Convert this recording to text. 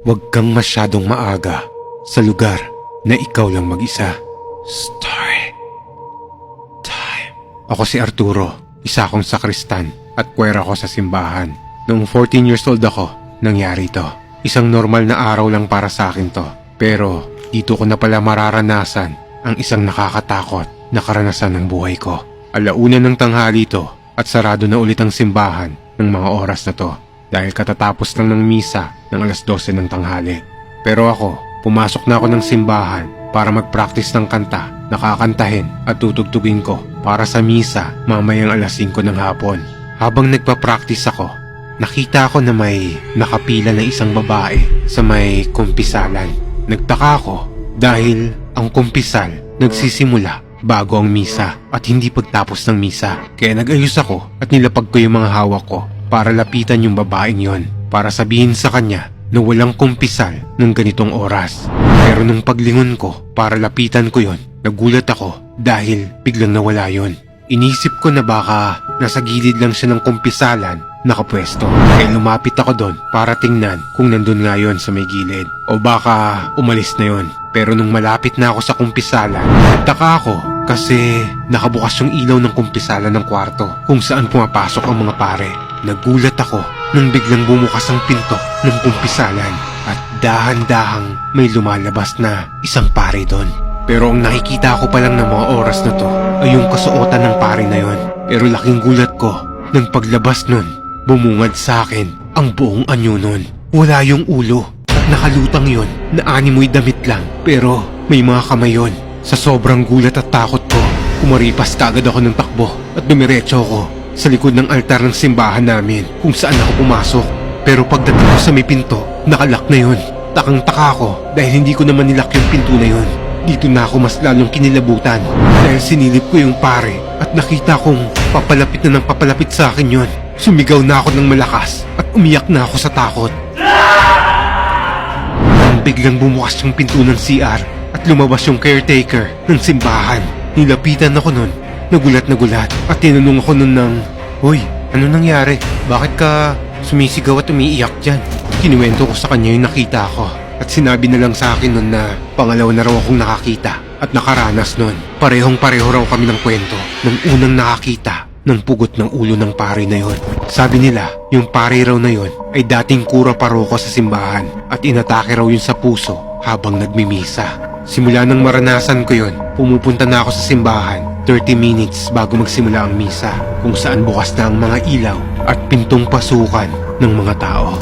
Huwag kang masyadong maaga sa lugar na ikaw lang mag-isa. Story time. Ako si Arturo, isa akong sakristan at kwera ako sa simbahan. Noong 14 years old ako, nangyari to. Isang normal na araw lang para sa akin to. Pero dito ko na pala mararanasan ang isang nakakatakot na karanasan ng buhay ko. Alauna ng tanghali to at sarado na ulit ang simbahan ng mga oras na to dahil katatapos lang ng misa ng alas 12 ng tanghali. Pero ako, pumasok na ako ng simbahan para mag-practice ng kanta na kakantahin at tutugtugin ko para sa misa mamayang alas 5 ng hapon. Habang nagpa-practice ako, nakita ko na may nakapila na isang babae sa may kumpisalan. Nagtaka ako dahil ang kumpisal nagsisimula bago ang misa at hindi pagtapos ng misa. Kaya nag-ayos ako at nilapag ko yung mga hawak ko para lapitan yung babaeng yon para sabihin sa kanya na walang kumpisal ng ganitong oras. Pero nung paglingon ko para lapitan ko yon, nagulat ako dahil biglang nawala yon. Inisip ko na baka nasa gilid lang siya ng kumpisalan nakapwesto. Kaya lumapit ako doon para tingnan kung nandun nga yon sa may gilid. O baka umalis na yon. Pero nung malapit na ako sa kumpisalan, nagtaka ako kasi nakabukas yung ilaw ng kumpisalan ng kwarto kung saan pumapasok ang mga pare. Nagulat ako nang biglang bumukas ang pinto ng kumpisalan at dahan-dahang may lumalabas na isang pare doon. Pero ang nakikita ko pa lang ng mga oras na to ay yung kasuotan ng pare na yon. Pero laking gulat ko nang paglabas nun, bumungad sa akin ang buong anyo nun. Wala yung ulo at nakalutang yon na animoy damit lang pero may mga kamay yon. Sa sobrang gulat at takot ko, umaripas kagad ako ng takbo at dumiretso ako sa likod ng altar ng simbahan namin kung saan ako pumasok. Pero pagdating ko sa may pinto, nakalak na yun. Takang-taka ako dahil hindi ko naman nilak yung pinto na yun. Dito na ako mas lalong kinilabutan dahil sinilip ko yung pare at nakita kong papalapit na ng papalapit sa akin yon. Sumigaw na ako ng malakas at umiyak na ako sa takot. Nang biglang bumukas yung pinto ng CR at lumabas yung caretaker ng simbahan. Nilapitan ako nun, nagulat na gulat at tinanong ako nun ng, Hoy, ano nangyari? Bakit ka sumisigaw at umiiyak dyan? Kinuwento ko sa kanya yung nakita ko at sinabi na lang sa akin nun na pangalawa na raw akong nakakita at nakaranas nun. Parehong pareho raw kami ng kwento nung unang nakakita ng pugot ng ulo ng pare na yon. Sabi nila, yung pare raw na yon ay dating kura paroko sa simbahan at inatake raw yun sa puso habang nagmimisa. Simula nang maranasan ko yon, pumupunta na ako sa simbahan 30 minutes bago magsimula ang misa kung saan bukas na ang mga ilaw at pintong pasukan ng mga tao.